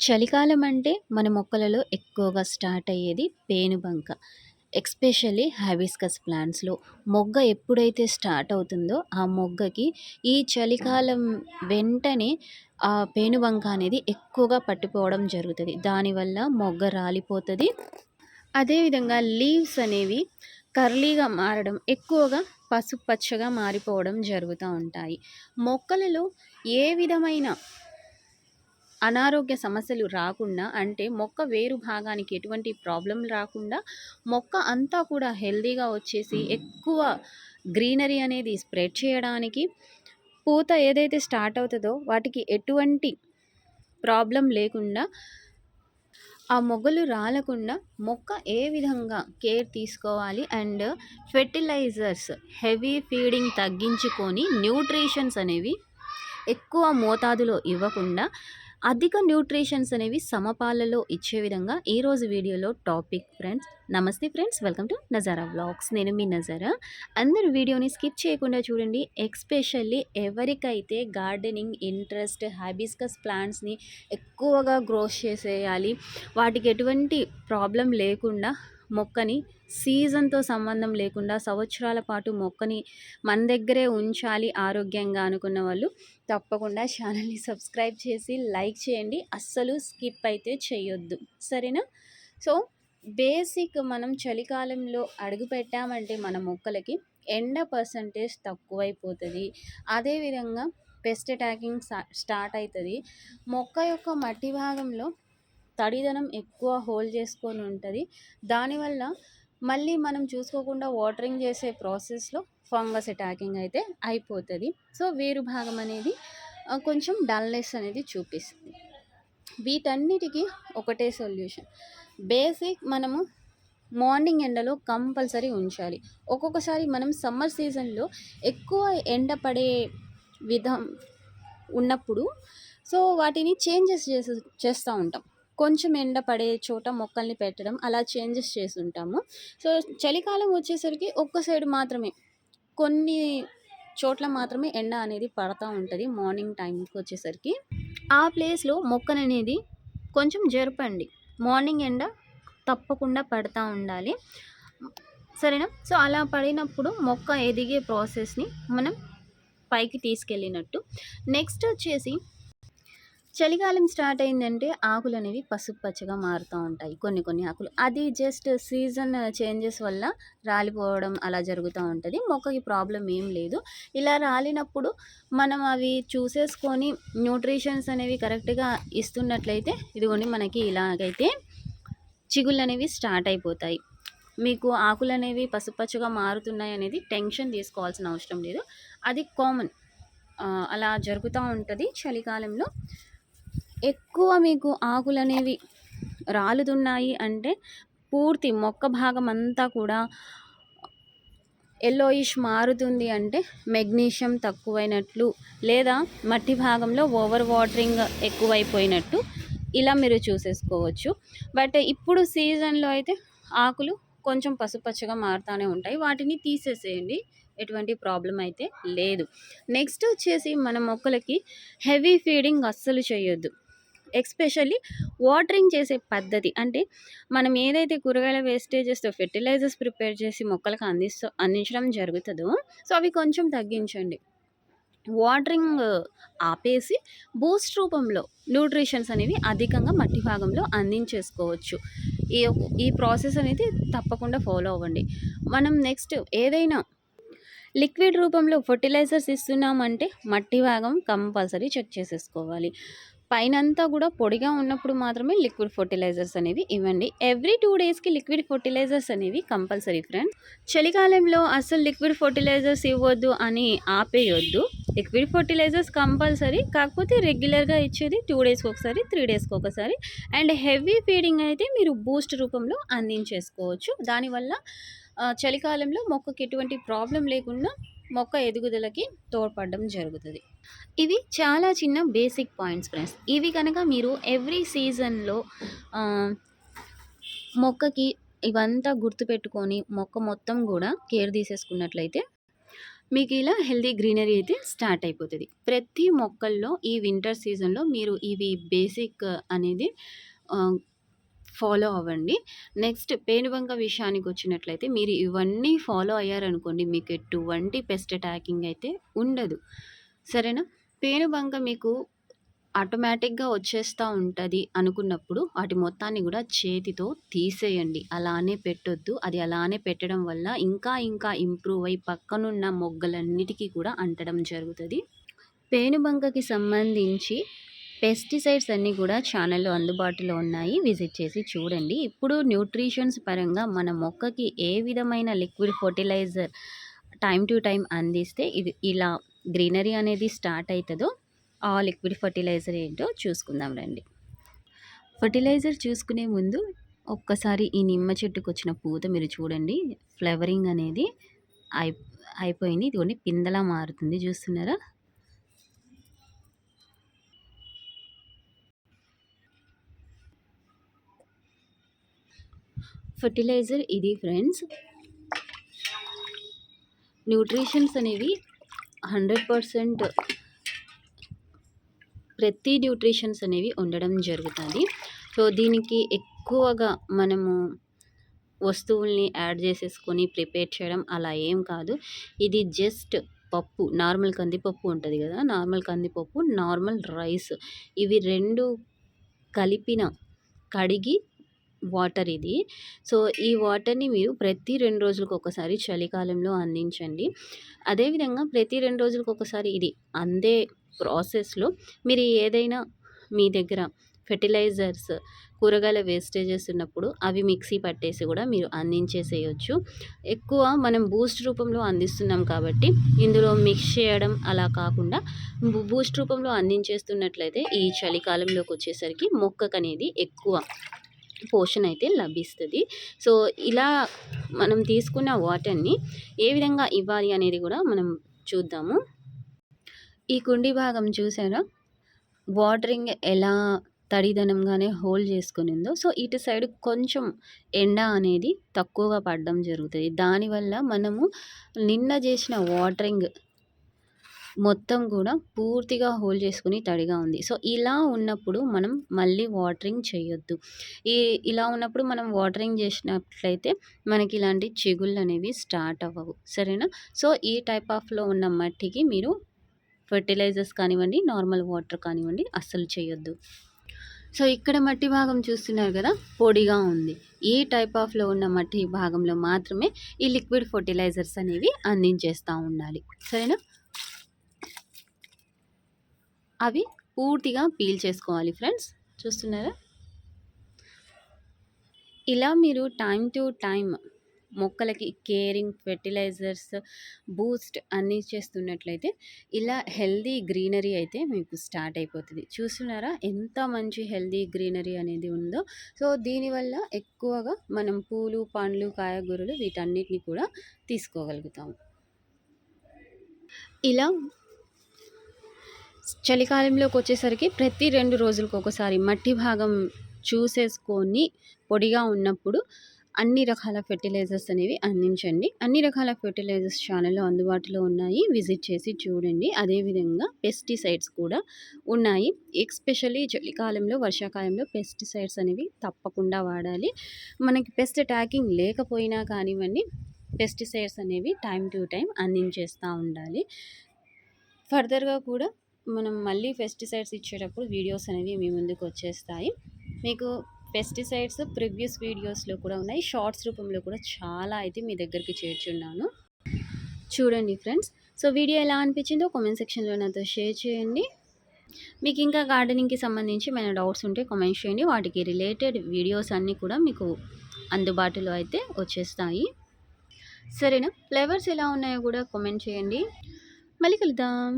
చలికాలం అంటే మన మొక్కలలో ఎక్కువగా స్టార్ట్ అయ్యేది పేనుబంక ఎక్స్పెషల్లీ హైబిస్కస్ ప్లాంట్స్లో. మొగ్గ ఎప్పుడైతే స్టార్ట్ అవుతుందో ఆ మొగ్గకి ఈ చలికాలం వెంటనే ఆ పేనుబంక అనేది ఎక్కువగా పట్టిపోవడం జరుగుతుంది. దానివల్ల మొగ్గ రాలిపోతుంది. అదేవిధంగా లీవ్స్ అనేవి కర్లీగా మారడం ఎక్కువగా పసుపు పచ్చగా మారిపోవడం జరుగుతూ ఉంటాయి. మొక్కలలో ఏ విధమైన అనారోగ్య సమస్యలు రాకుండా అంటే మొక్క వేరు భాగానికి ఎటువంటి ప్రాబ్లం రాకుండా మొక్క అంతా కూడా హెల్దీగా వచ్చేసి ఎక్కువ గ్రీనరీ అనేది స్ప్రెడ్ చేయడానికి పూత ఏదైతే స్టార్ట్ అవుతుందో వాటికి ఎటువంటి ప్రాబ్లం లేకుండా ఆ మొగ్గలు రాలకుండా మొక్క ఏ విధంగా కేర్ తీసుకోవాలి అండ్ ఫెర్టిలైజర్స్ హెవీ ఫీడింగ్ తగ్గించుకొని న్యూట్రిషన్స్ అనేవి ఎక్కువ మోతాదులో ఇవ్వకుండా అధిక న్యూట్రిషన్స్ అనేవి సమపాలలో ఇచ్చే విధంగా ఈరోజు వీడియోలో టాపిక్ ఫ్రెండ్స్. నమస్తే friends welcome to Nazara vlogs. నేను మీ నజారా. అందరు వీడియోని స్కిప్ చేయకుండా చూడండి. ఎక్స్పెషల్లీ ఎవరికైతే గార్డెనింగ్ ఇంట్రెస్ట్ హ్యాబిస్కస్ ప్లాంట్స్ని ఎక్కువగా గ్రోస్ చేసేయాలి వాటికి ఎటువంటి ప్రాబ్లం లేకుండా మొక్కని సీజన్తో సంబంధం లేకుండా సంవత్సరాల పాటు మొక్కని మన దగ్గరే ఉంచాలి ఆరోగ్యంగా అనుకున్న వాళ్ళు తప్పకుండా ఛానల్ని సబ్స్క్రైబ్ చేసి లైక్ చేయండి. అస్సలు స్కిప్ అయితే చేయొద్దు. సరేనా? సో బేసిక్ మనం చలికాలంలో అడుగు పెట్టామంటే మన మొక్కలకి ఎండ పర్సంటేజ్ తక్కువైపోతుంది. అదేవిధంగా పెస్ట్ అటాకింగ్ స్టార్ట్ అవుతుంది మొక్క యొక్క మట్టి భాగంలో తడిదనం ఎక్కువ హోల్డ్ చేసుకొని ఉంటుంది. దానివల్ల మళ్ళీ మనం చూసుకోకుండా వాటరింగ్ చేసే ప్రాసెస్లో ఫంగస్ అటాకింగ్ అయితే అయిపోతుంది. సో వేరు భాగం అనేది కొంచెం డల్నెస్ అనేది చూపిస్తుంది. వీటన్నిటికీ ఒకటే సొల్యూషన్. బేసిక్ మనము మార్నింగ్ ఎండలో కంపల్సరీ ఉంచాలి. ఒక్కొక్కసారి మనం సమ్మర్ సీజన్లో ఎక్కువ ఎండ పడే విధం ఉన్నప్పుడు సో వాటిని చేంజెస్ చేసే చేస్తూ ఉంటాం. కొంచెం ఎండ పడే చోట మొక్కల్ని పెట్టడం అలా చేంజెస్ చేసి ఉంటాము సో చలికాలం వచ్చేసరికి ఒక్క సైడ్ మాత్రమే కొన్ని చోట్ల మాత్రమే ఎండ అనేది పడతా ఉంటుంది మార్నింగ్ టైంకి వచ్చేసరికి. ఆ ప్లేస్లో మొక్కను అనేది కొంచెం జరపండి. మార్నింగ్ ఎండ తప్పకుండా పడతా ఉండాలి. సరేనా? సో అలా పడినప్పుడు మొక్క ఎదిగే ప్రాసెస్ని మనం పైకి తీసుకెళ్ళినట్టు. నెక్స్ట్ వచ్చేసి చలికాలం స్టార్ట్ అయిందంటే ఆకులు అనేవి పసుపు పచ్చగా మారుతూ ఉంటాయి. కొన్ని కొన్ని ఆకులు. అది జస్ట్ సీజన్ చేంజెస్ వల్ల రాలిపోవడం అలా జరుగుతూ ఉంటుంది. మొక్కకి ప్రాబ్లం ఏం లేదు. ఇలా రాలినప్పుడు మనం అవి చూసేసుకొని న్యూట్రిషన్స్ అనేవి కరెక్ట్గా ఇస్తున్నట్లయితే ఇదిగోండి మనకి ఇలాగైతే చిగుళ్ళు అనేవి స్టార్ట్ అయిపోతాయి. మీకు ఆకులు అనేవి పసుపచ్చగా మారుతున్నాయి అనేది టెన్షన్ తీసుకోవాల్సిన అవసరం లేదు. అది కామన్. అలా జరుగుతూ ఉంటుంది చలికాలంలో. ఎక్కువ మీకు ఆకులు అనేవి రాలుతున్నాయి అంటే పూర్తి మొక్క భాగం అంతా కూడా ఎల్లోయిష్ మారుతుంది అంటే మెగ్నీషియం తక్కువైనట్లు లేదా మట్టి భాగంలో ఓవర్ వాటరింగ్ ఎక్కువైపోయినట్టు ఇలా మీరు చూసేసుకోవచ్చు. బట్ ఇప్పుడు సీజన్లో అయితే ఆకులు కొంచెం పసుపచ్చగా మారుతూనే ఉంటాయి. వాటిని తీసేసేయండి. ఎటువంటి ప్రాబ్లం అయితే లేదు. నెక్స్ట్ వచ్చేసి మన మొక్కలకి హెవీ ఫీడింగ్ అస్సలు చేయొద్దు. ఎక్స్పెషల్లీ వాటరింగ్ చేసే పద్ధతి. అంటే మనం ఏదైతే కూరగాయల వేస్టేజెస్తో ఫెర్టిలైజర్స్ ప్రిపేర్ చేసి మొక్కలకు అందిస్తూ అందించడం జరుగుతుందో సో అవి కొంచెం తగ్గించండి. వాటరింగ్ ఆపేసి బూస్ట్ రూపంలో న్యూట్రిషన్స్ అనేవి అధికంగా మట్టి భాగంలో అందించేసుకోవచ్చు. ఈ ఈ ప్రాసెస్ అనేది తప్పకుండా ఫాలో అవ్వండి. మనం నెక్స్ట్ ఏదైనా లిక్విడ్ రూపంలో ఫర్టిలైజర్స్ ఇస్తున్నామంటే మట్టి భాగం కంపల్సరీ చెక్ చేసేసుకోవాలి. పైనంతా కూడా పొడిగా ఉన్నప్పుడు మాత్రమే లిక్విడ్ ఫర్టిలైజర్స్ అనేవి ఇవ్వండి. ఎవ్రీ టూ డేస్కి లిక్విడ్ ఫర్టిలైజర్స్ అనేవి కంపల్సరీ ఫ్రెండ్ చలికాలంలో అసలు లిక్విడ్ ఫర్టిలైజర్స్ ఇవ్వద్దు అని ఆపేయొద్దు. లిక్విడ్ ఫర్టిలైజర్స్ కంపల్సరీ కాకపోతే రెగ్యులర్గా ఇచ్చేది టూ డేస్కి ఒకసారి త్రీ డేస్కి ఒకసారి. అండ్ హెవీ ఫీడింగ్ అయితే మీరు బూస్ట్ రూపంలో అందించేసుకోవచ్చు. దానివల్ల చలికాలంలో మొక్కకి ఎటువంటి ప్రాబ్లం లేకుండా మొక్క ఎదుగుదలకి తోడ్పడడం జరుగుతుంది. ఇవి చాలా చిన్న బేసిక్ పాయింట్స్ ఫ్రెండ్స్. ఇవి కనుక మీరు ఎవ్రీ సీజన్లో మొక్కకి ఇవంతా గుర్తుపెట్టుకొని మొక్క మొత్తం కూడా కేర్ తీసేసుకున్నట్లయితే మీకు ఇలా హెల్దీ గ్రీనరీ అయితే స్టార్ట్ అయిపోతుంది. ప్రతి మొక్కల్లో ఈ వింటర్ సీజన్లో మీరు ఇవి బేసిక్ అనేది ఫాలో అవ్వండి. నెక్స్ట్ పేనుబంక విషయానికి వచ్చినట్లయితే మీరు ఇవన్నీ ఫాలో అయ్యారనుకోండి మీకు ఎటువంటి పెస్ట్ అటాకింగ్ అయితే ఉండదు. సరేనా? పేనుబంక మీకు ఆటోమేటిక్గా వచ్చేస్తూ ఉంటుంది అనుకున్నప్పుడు వాటి మొత్తాన్ని కూడా చేతితో తీసేయండి. అలానే పెట్టొద్దు. అది అలానే పెట్టడం వల్ల ఇంకా ఇంకా ఇంప్రూవ్ అయ్యి పక్కనున్న మొగ్గలన్నిటికీ కూడా అంటడం జరుగుతుంది. పేనుబంకకి సంబంధించి పెస్టిసైడ్స్ అన్నీ కూడా ఛానల్లో అందుబాటులో ఉన్నాయి. విజిట్ చేసి చూడండి. ఇప్పుడు న్యూట్రిషన్స్ పరంగా మన మొక్కకి ఏ విధమైన liquid fertiliser time to time అందిస్తే ఇది ఇలా గ్రీనరీ అనేది స్టార్ట్ అవుతుందో ఆ లిక్విడ్ ఫర్టిలైజర్ ఏంటో చూసుకుందాం రండి. ఫర్టిలైజర్ చూసుకునే ముందు ఒక్కసారి ఈ నిమ్మ చెట్టుకు వచ్చిన పూత మీరు చూడండి ఫ్లవరింగ్ అనేది అయి అయిపోయింది. ఇదిగోండి పిందలా మారుతుంది. చూస్తున్నారా? ఫర్టిలైజర్ ఇది ఫ్రెండ్స్. న్యూట్రిషన్స్ అనేవి హండ్రెడ్ పర్సెంట్ ప్రతి న్యూట్రిషన్స్ అనేవి ఉండడం జరుగుతుంది. సో దీనికి ఎక్కువగా మనము వస్తువుల్ని యాడ్ చేసేసుకొని ప్రిపేర్ చేయడం అలా ఏం కాదు. ఇది జస్ట్ పప్పు నార్మల్ కందిపప్పు ఉంటుంది కదా నార్మల్ కందిపప్పు నార్మల్ రైస్ ఇవి రెండు కలిపిన కడిగి వాటర్ ఇది. సో ఈ వాటర్ని మీరు ప్రతి రెండు రోజులకు ఒకసారి చలికాలంలో అందించండి. అదేవిధంగా ప్రతి రెండు రోజులకు ఒకసారి ఇది అందే ప్రాసెస్లో మీరు ఏదైనా మీ దగ్గర ఫెర్టిలైజర్స్ కూరగాయల వేస్టేజెస్ ఉన్నప్పుడు అవి మిక్సీ పట్టేసి కూడా మీరు అందించేసేయచ్చు. ఎక్కువ మనం బూస్ట్ రూపంలో అందిస్తున్నాం కాబట్టి ఇందులో మిక్స్ చేయడం అలా కాకుండా బూస్ట్ రూపంలో అందించేస్తున్నట్లయితే ఈ చలికాలంలోకి వచ్చేసరికి మొక్కకు అనేది ఎక్కువ పోషన్ అయితే లభిస్తుంది. సో ఇలా మనం తీసుకున్న వాటర్ని ఏ విధంగా ఇవ్వాలి అనేది కూడా మనం చూద్దాము. ఈ కుండి భాగం చూసారా? వాటరింగ్ ఎలా తడిదనంగానే హోల్డ్ చేసుకునిందో. సో ఇటు సైడ్ కొంచెం ఎండ అనేది తక్కువగా పడడం జరుగుతుంది. దానివల్ల మనము నిన్న చేసిన వాటరింగ్ మొత్తం కూడా పూర్తిగా హోల్డ్ చేసుకుని తడిగా ఉంది. సో ఇలా ఉన్నప్పుడు మనం మళ్ళీ వాటరింగ్ చేయొద్దు. ఈ ఇలా ఉన్నప్పుడు మనం వాటరింగ్ చేసినట్లయితే మనకి ఇలాంటి చిగుళ్ళు అనేవి స్టార్ట్ అవ్వవు. సరేనా? సో ఈ టైప్ ఆఫ్లో ఉన్న మట్టికి మీరు ఫర్టిలైజర్స్ కానివ్వండి నార్మల్ వాటర్ కానివ్వండి అస్సలు చేయొద్దు. సో ఇక్కడ మట్టి భాగం చూస్తున్నారు కదా పొడిగా ఉంది. ఈ టైప్ ఆఫ్లో ఉన్న మట్టి భాగంలో మాత్రమే ఈ లిక్విడ్ ఫర్టిలైజర్స్ అనేవి అందించేస్తూ ఉండాలి. సరేనా? అవి పూర్తిగా పీల్ చేసుకోవాలి ఫ్రెండ్స్. చూస్తున్నారా? ఇలా మీరు టైం టు టైం మొక్కలకి కేరింగ్ ఫెర్టిలైజర్స్ బూస్ట్ అన్నీ చేస్తున్నట్లయితే ఇలా హెల్దీ గ్రీనరీ అయితే మీకు స్టార్ట్ అయిపోతుంది. చూస్తున్నారా? ఎంత మంచి హెల్దీ గ్రీనరీ అనేది ఉందో. సో దీనివల్ల ఎక్కువగా మనం పూలు పండ్లు కాయగూరలు వీటన్నిటిని కూడా తీసుకోగలుగుతాము. ఇలా చలికాలంలోకి వచ్చేసరికి ప్రతి రెండు రోజులకు ఒకసారి మట్టి భాగం చూసేసుకొని పొడిగా ఉన్నప్పుడు అన్ని రకాల ఫెర్టిలైజర్స్ అనేవి అందించండి. అన్ని రకాల ఫెర్టిలైజర్స్ ఛానల్లో అందుబాటులో ఉన్నాయి. విజిట్ చేసి చూడండి. అదేవిధంగా పెస్టిసైడ్స్ కూడా ఉన్నాయి. ఎక్స్పెషల్లీ చలికాలంలో వర్షాకాలంలో పెస్టిసైడ్స్ అనేవి తప్పకుండా వాడాలి. మనకి పెస్ట్ అటాకింగ్ లేకపోయినా కానివ్వండి పెస్టిసైడ్స్ అనేవి టైం టు టైం అందించేస్తూ ఉండాలి. ఫర్దర్గా కూడా మనం మళ్ళీ పెస్టిసైడ్స్ ఇచ్చేటప్పుడు వీడియోస్ అనేవి మీ ముందుకు వచ్చేస్తాయి. మీకు పెస్టిసైడ్స్ ప్రివ్యూస్ వీడియోస్లో కూడా ఉన్నాయి. షార్ట్స్ రూపంలో కూడా చాలా అయితే మీ దగ్గరికి చేర్చున్నాను. చూడండి ఫ్రెండ్స్ సో వీడియో ఎలా అనిపించిందో కామెంట్ సెక్షన్లో నాతో షేర్ చేయండి. మీకు ఇంకా గార్డెనింగ్కి సంబంధించి ఏమైనా డౌట్స్ ఉంటే కామెంట్ చేయండి. వాటికి రిలేటెడ్ వీడియోస్ అన్నీ కూడా మీకు అందుబాటులో అయితే వచ్చేస్తాయి. సరేనా? ఫ్లేవర్స్ ఎలా ఉన్నాయో కూడా కామెంట్ చేయండి. మళ్ళీ కలుద్దాం.